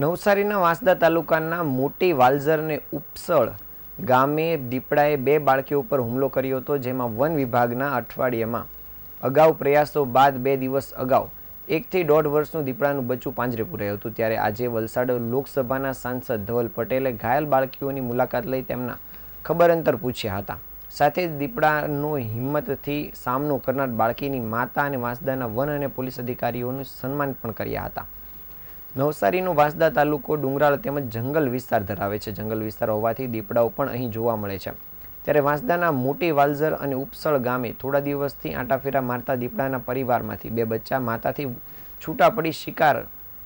નવસારીના વાંસદા તાલુકાના મોટી વાલઝરને ઉપસળ ગામે દીપડાએ બે બાળકીઓ ઉપર હુમલો કર્યો હતો, જેમાં વન વિભાગના અઠવાડિયામાં અગાઉ પ્રયાસો બાદ બે દિવસ અગાઉ એકથી દોઢ વર્ષનું દીપડાનું બચ્ચું પાંજરે પૂરાયું હતું. ત્યારે આજે વલસાડ લોકસભાના સાંસદ ધવલ પટેલે ઘાયલ બાળકીઓની મુલાકાત લઈ તેમના ખબર અંતર પૂછ્યા હતા. સાથે જ દીપડાનો હિંમતથી સામનો કરનાર બાળકીની માતા અને વાંસદાના વન અને પોલીસ અધિકારીઓનું સન્માન પણ કર્યા હતા. નવસારીનો વાંસદા તાલુકો ડુંગરાળ તેમજ જંગલ વિસ્તાર ધરાવે છે. જંગલ વિસ્તાર હોવાથી દીપડાઓ પણ અહીં જોવા મળે છે. ત્યારે વાંસદાના મોટી વાલઝર અને ઉપસળ ગામે થોડા દિવસથી આંટાફેરા મારતા દીપડાના પરિવારમાંથી બે બચ્ચા માતાથી છૂટા પડી શિકાર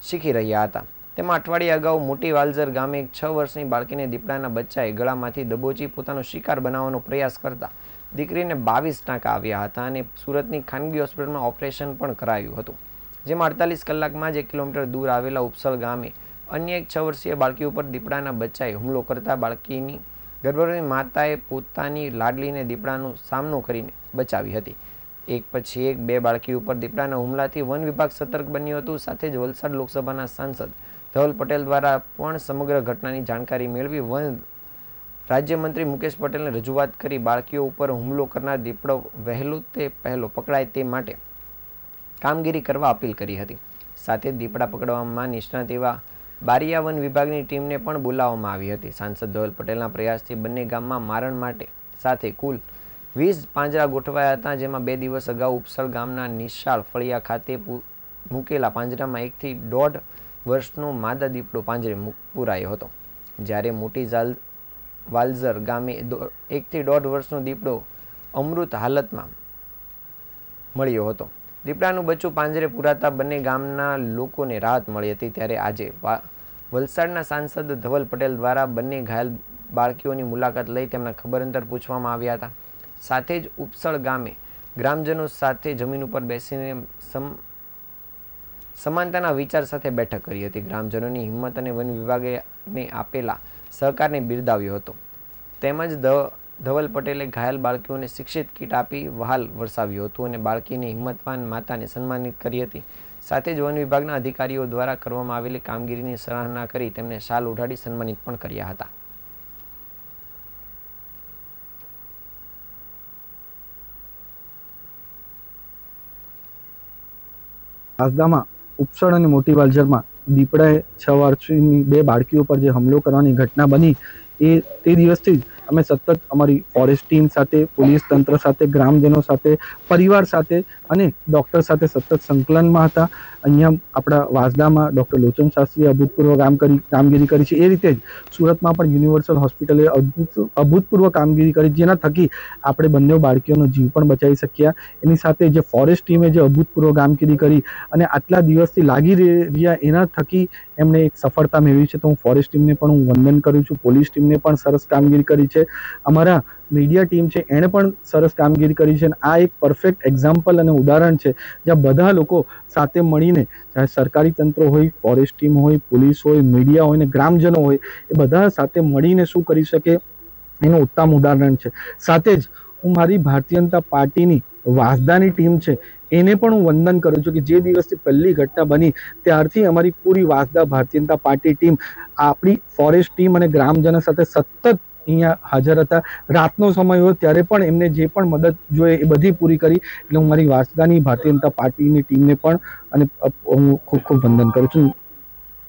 શીખી રહ્યા હતા. તેમાં અઠવાડિયા અગાઉ મોટી વાલઝર ગામે એક છ વર્ષની બાળકીને દીપડાના બચ્ચાએ ગળામાંથી દબોચી પોતાનો શિકાર બનાવવાનો પ્રયાસ કરતા દીકરીને બાવીસ ટાંકા આવ્યા હતા અને સુરતની ખાનગી હોસ્પિટલમાં ઓપરેશન પણ કરાયું હતું. જેમાં અડતાલીસ કલાકમાં જ એક કિલોમીટર દૂર આવેલા ઉપસળ ગામે અન્ય એક છ વર્ષીય બાળકી ઉપર દીપડાના બચ્ચાએ હુમલો કરતા બાળકીની ગર્ભવતી માતાએ પોતાની લાડલીને દીપડાનો સામનો કરીને બચાવી હતી. એક પછી એક બે બાળકી ઉપર દીપડાના હુમલાથી વન વિભાગ સતર્ક બન્યું હતું. સાથે જ વલસાડ લોકસભાના સાંસદ ધવલ પટેલ દ્વારા પણ સમગ્ર ઘટનાની જાણકારી મેળવી વન રાજ્યમંત્રી મુકેશ પટેલને રજૂઆત કરી બાળકીઓ ઉપર હુમલો કરનાર દીપડો વહેલો તે પહેલો પકડાય તે માટે કામગીરી કરવા અપીલ કરી હતી. સાથે દીપડા પકડવામાં નિષ્ણાત એવા બારિયા વન વિભાગની ટીમને પણ બોલાવવામાં આવી હતી. સાંસદ ધવલ પટેલના પ્રયાસથી બંને ગામમાં મારણ માટે સાથે કુલ વીસ પાંજરા ગોઠવાયા હતા, જેમાં બે દિવસ અગાઉ ઉપસળ ગામના નિશાળ ફળિયા ખાતે મૂકેલા પાંજરામાં એકથી દોઢ વર્ષનો માદા દીપડો પાંજરે પુરાયો હતો. જ્યારે મોટી ઝાલ, વાલઝર ગામે એકથી દોઢ વર્ષનો દીપડો અમૃત હાલતમાં મળ્યો હતો. દીપડાનું બચ્ચું પાંજરે પુરાતા બંને ગામના લોકોને રાહત મળી હતી ત્યારે આજે વલસાડના સાંસદ ધવલ પટેલ દ્વારા બંને ઘાયલ બાળકીઓની મુલાકાત લઈ તેમના ખબર અંતર પૂછવામાં આવ્યા હતા. સાથે જ ઉપસળ ગામે ગ્રામજનો સાથે જમીન ઉપર બેસીને સમ સમાનતાના વિચાર સાથે બેઠક કરી હતી. ગ્રામજનોની હિંમત અને વન વિભાગને આપેલા સહકારને બિરદાવ્યો હતો. તેમજ ધ ધવલ પટેલે ઘાયલ બાળકીઓને શિક્ષિત કીટ આપી વહાલ વરસાવ્યું હતું અને બાળકીની હિંમતવાન માતાને સન્માનિત કરી હતી. સાથે જ વન વિભાગના અધિકારીઓ દ્વારા કરવામાં આવેલી કામગીરીની સરાહના કરી તેમને શાલ ઉઢાડી સન્માનિત પણ કર્યા હતા. આસદામાં ઉપસળ અને મોટી વાલજરમાં દીપડાએ છ વર્ષની બે બાળકીઓ પર જે હુમલો કરવાની ઘટના બની એ તે દિવસથી જ અમે સતત અમારી ફોરેસ્ટ ટીમ સાથે પોલીસ તંત્ર સાથે, ગ્રામજનો સાથે, પરિવાર સાથે અને ડૉક્ટર સાથે સતત સંકલનમાં હતા. અહીંયા આપણા વાસદામાં ડૉક્ટર લોચન શાસ્ત્રીએ અભૂતપૂર્વ કામ કરી, કામગીરી કરી છે. એ રીતે જ સુરતમાં પણ યુનિવર્સલ હોસ્પિટલે અદ્ભુત, અભૂતપૂર્વ કામગીરી કરી, જેના થકી આપણે બંને બાળકીઓનો જીવ પણ બચાવી શક્યા. એની સાથે જે ફોરેસ્ટ ટીમે જે અભૂતપૂર્વ કામગીરી કરી અને આટલા દિવસથી લાગી રહે- રહ્યા એના થકી એમણે એક સફળતા મેળવી છે. તો હું ફોરેસ્ટ ટીમને પણ હું વંદન કરું છું. પોલીસ ટીમને પણ સરસ કામગીરી કરી છે. અમારા મીડિયા ટીમ છે, એણે પણ સરસ કામગીરી કરી છે અને આ એક પરફેક્ટ એક્ઝામ્પલ અને ઉદાહરણ છે, જ્યાં બધા લોકો સાથે મળીને, ચાહે સરકારી તંત્ર હોય ફોરેસ્ટ ટીમ હોય પોલીસ હોય મીડિયા હોય ને ગ્રામજનો હોય, એ બધા સાથે મળીને શું કરી શકે, એનું ઉત્તમ ઉદાહરણ છે. સાથે જ હું મારી ભારતીય જનતા પાર્ટીની વાસદાની ટીમ છે, એને પણ હું વંદન કરું છું કે જે દિવસથી પહેલી ઘટના બની, ત્યારથી અમારી પૂરી વાસદા ભારતીય જનતા પાર્ટી ટીમ, આપણી ફોરેસ્ટ ટીમ અને ગ્રામજનો સાથે સતત અહીંયા હાજર હતા. રાતનો સમય હોય ત્યારે પણ એમને જે પણ મદદ જોઈએ એ બધી પૂરી કરી. એટલે હું મારી વાસદાની ભારતીય જનતા પાર્ટીની ટીમને પણ અને હું ખૂબ ખૂબ વંદન કરું છું.